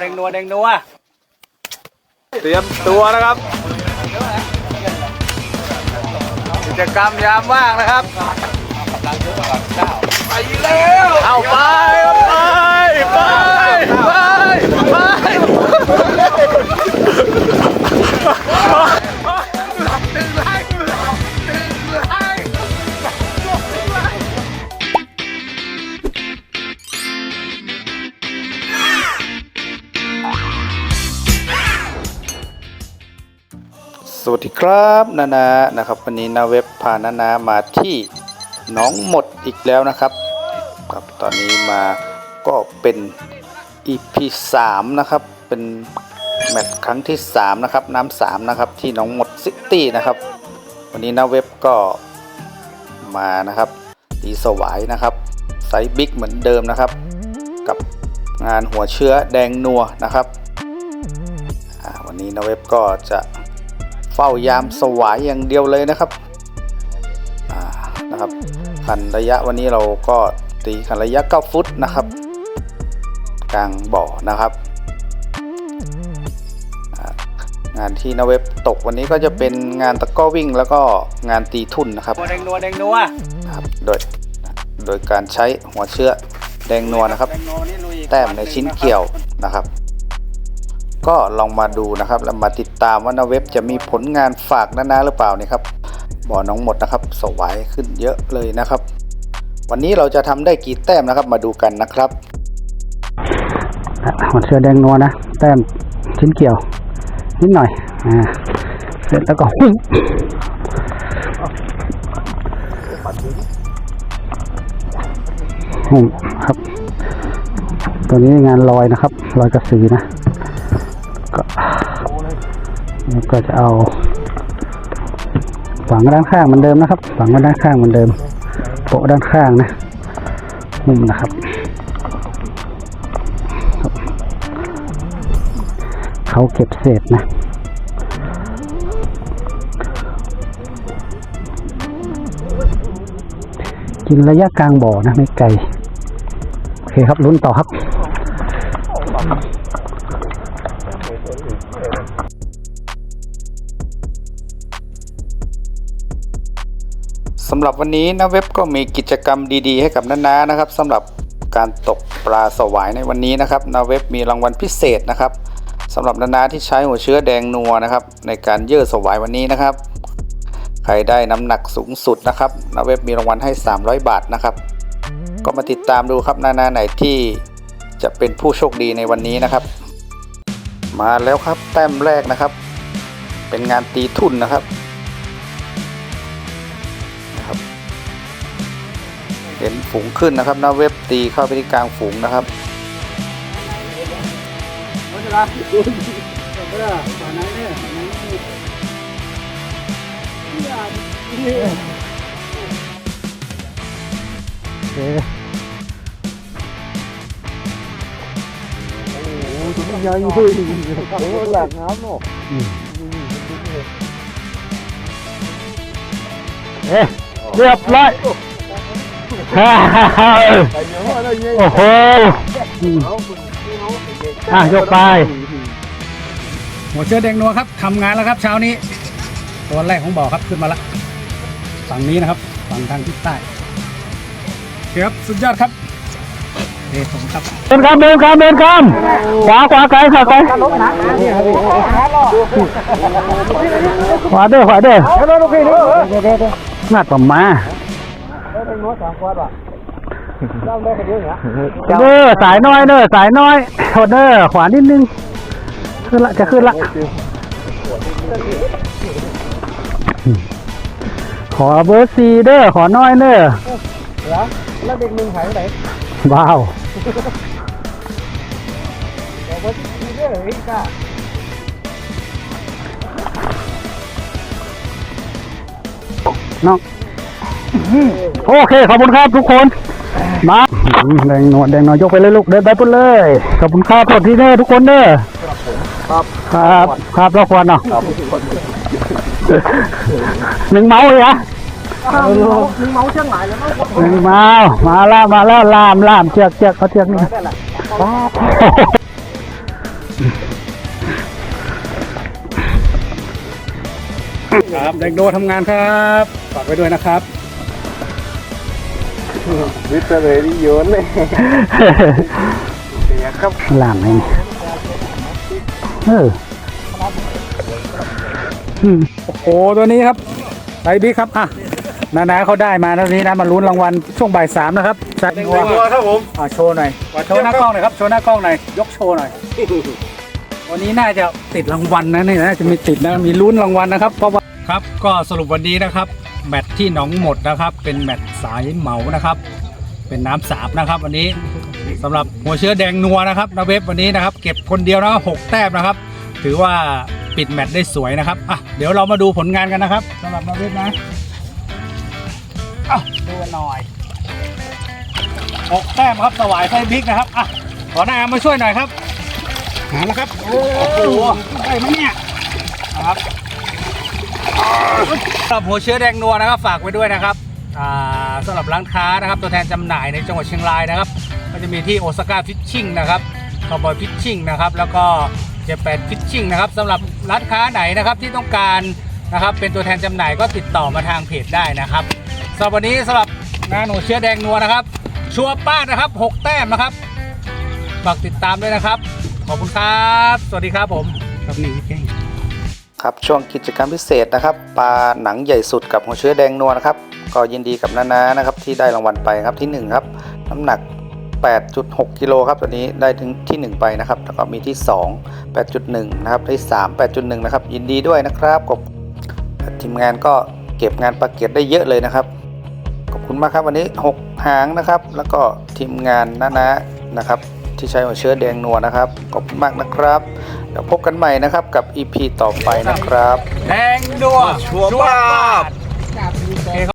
แดงนัวแดงนัวเตรียมตัวนะครับ กิจกรรมยามว่างนะครับไปแล้วเอาไปเอาไป สวัสดีครับนานานะครับ วันนี้นาเว็บพานานามาที่หน้องหมดอีกแล้วนะครับครับตอนนี้มาก็เป็น EP 3นะครับเป็นแมตช์ครั้งที่ 3 นะครับ น้ำสามนะครับที่หน้องหมดซิตี้นะครับ วันนี้นาเว็บก็มานะครับตีสวายนะครับไซส์บิ๊กเหมือนเดิมนะครับ กับงานหัวเชื้อแดงนัวนะครับวันนี้นาเว็บก็จะ ฝ้ายามสวายอย่างเดียวเลยนะครับนะครับคันระยะวันนี้เราก็ตีคันระยะ 9 ฟุตนะครับ กลางบ่อนะครับงานที่นเว็บตกวันนี้ก็จะเป็นงานตะก้อวิ่งแล้วก็งานตีทุ่นนะครับแดงนัวแดงนัวนะครับโดยโดยการใช้หัวเชื้อแดงนัวนะครับ แต้มในชิ้นเกี่ยวนะครับ ก็ลองมาดูนะครับแล้วมาติดตามว่านาเว็บจะมีผลงานฝากนานาหรือเปล่านี่ครับบ่อน้องหมดนะครับสวายขึ้นเยอะเลยนะครับ วันนี้เราจะทำได้กี่แต้มนะครับ มาดูกันนะครับหัวเชือแดงนัวนะแต้มชิ้นเกี่ยว นิดหน่อยอ่าเสร็จแล้วก็หุ้ยหุ่มครับ ตัวนี้งานลอยนะครับลอยกระสือนะ แล้วก็จะเอาฝังด้านข้างเหมือนเดิมนะครับฝังด้านข้างเหมือนเดิมโปะด้านข้างนะหุ้มนะครับเขาเก็บเศษนะกินระยะกลางบ่อนะไม่ไกลโอเคครับลุ้นต่อครับ สำหรับวันนี้นะเว็บก็มีกิจกรรมดีๆ ให้กับนานานะครับสำหรับการตกปลาสวายในวันนี้นะครับนาเว็บมีรางวัลพิเศษนะครับสำหรับนานาที่ใช้หัวเชื้อแดงนัวนะครับ ในการเยื่อสวายวันนี้นะครับ ใครได้น้ำหนักสูงสุดนะครับนาเว็บมีรางวัลให้ 300 บาทนะครับ ก็มาติดตามดูครับนานาไหนที่จะเป็นผู้โชคดีในวันนี้นะครับ มาแล้วครับแต้มแรกนะครับ เป็นงานตีทุ่นนะครับ เห็นฝูงขึ้นนะครับน้าเว็บตีเข้าไปที่กลางฝูงนะครับโอเคใหญ่เลยหลักน้ำเนาะเอ๊ะเรียบร้อย โอ้โหอืมอะยกไป หัวเชื้อแดงนัวครับทำงานแล้วครับเช้านี้ ตัวแรกของบ่อครับขึ้นมาละฝั่งนี้นะครับ ฝั่งทางทิศใต้ครับสุดยอดครับเดชผมครับเดินคำเดินคำเดินคำขวาขวาไกลขวาไกลขวาเด้อขวาเด้อนัดผมมา เด้อสายน้อยเด้อสายน้อยโทษเด้อขวานิดนึงขึ้นละจะขึ้นละขอเบอร์สี่เด้อขอน้อยเด้อแล้วเด็กมึงหายไปไหนว้าวน้อง โอเคขอบคุณครับทุกคน มาแดงหนวดแดงหนวดยกไปเลยลูกเดินไปพุ่นเลยขอบคุณครับสวัสดีเด้อทุกคนเด้อครับครับครับเราควรเนาะหนึ่งเมาเลยอะหนึ่งเมาเชือกไหนแล้วหนึ่งเมามาแล้วมาแล้วลามลามเชือกเชือกเขาเชือกนี่ครับแดงโดทำงานครับฝากไว้ด้วยนะครับ วิทย์เลยที่โยนเลยเสียครับล่างไงนี่เอออืมโอ้โหตัวนี้ครับไซส์บิ๊กครับอะนานาเขาได้มาแล้วนี้นะมาลุ้นรางวัลช่วงบ่ายสามนะครับใช่ตัวครับผมอะโชว์หน่อยโชว์หน้ากล้องหน่อยครับโชว์หน้ากล้องหน่อยยกโชว์หน่อยวันนี้น่าจะติดรางวัลนะนี่นะจะมีติดนะมีลุ้นรางวัลนะครับเพราะว่าครับก็สรุปวันนี้นะครับ แมตช์ที่หนองหมดนะครับ เป็นแมตช์สายเหมานะครับ เป็นน้ำสาบนะครับ วันนี้สำหรับหัวเชื้อแดงนัวนะครับนาเวฟวันนี้นะครับ เก็บคนเดียวนะหกแต้มนะครับ ถือว่าปิดแมตช์ได้สวยนะครับอะเดี๋ยวเรามาดูผลงานกันนะครับสำหรับนาเวฟนะอะดูหน่อยหกแต้มครับสวายไฟบิ๊กนะครับอะขอหน้ามาช่วยหน่อยครับหาแล้วครับโอ้โหได้ไหมเนี่ยนะครับ สำหรับหัวเชื้อแดงนัวนะครับฝากไว้ด้วยนะครับอ่าสำหรับร้านค้านะครับ ตัวแทนจำหน่ายในจังหวัดเชียงรายนะครับ ก็จะมีที่โอซาก้าฟิชชิ่งนะครับคาร์บอยฟิชชิ่งนะครับแล้วก็เจแปนฟิชชิ่งนะครับสำหรับร้านค้าไหนนะครับที่ต้องการนะครับเป็นตัวแทนจำหน่ายก็ติดต่อมาทางเพจได้นะครับสำหรับวันนี้สำหรับงานหัวเชื้อแดงนัวนะครับ ชัวป้าดนะครับหกแต้มนะครับฝากติดตามด้วยนะครับ ขอบคุณครับ สวัสดีครับผมครับนี่เก่ง ครับช่วงกิจกรรมพิเศษนะครับปลาหนังใหญ่สุดกับหัวเชื้อแดงนัวนะครับ ก็ยินดีกับนานานะครับที่ได้รางวัลไปครับที่หนึ่งครับ น้ำหนัก 8.6 กิโลครับตัวนี้ได้ถึงที่หนึ่งไปนะครับแล้วก็มีที่สอง8.1 นะครับได้สาม8.1 นะครับ ยินดีด้วยนะครับขอบทีมงานก็เก็บงานปลาเก็ตได้เยอะเลยนะครับขอบคุณมากครับวันนี้ 6 หางนะครับ แล้วก็ทีมงานนานานะครับ ที่ใช้หัวเชื้อแดงนัวนะครับ ขอบคุณมากนะครับเดี๋ยวพบกันใหม่นะครับกับ EP ต่อไปนะครับ แดงดัวชัวร์ป้าบ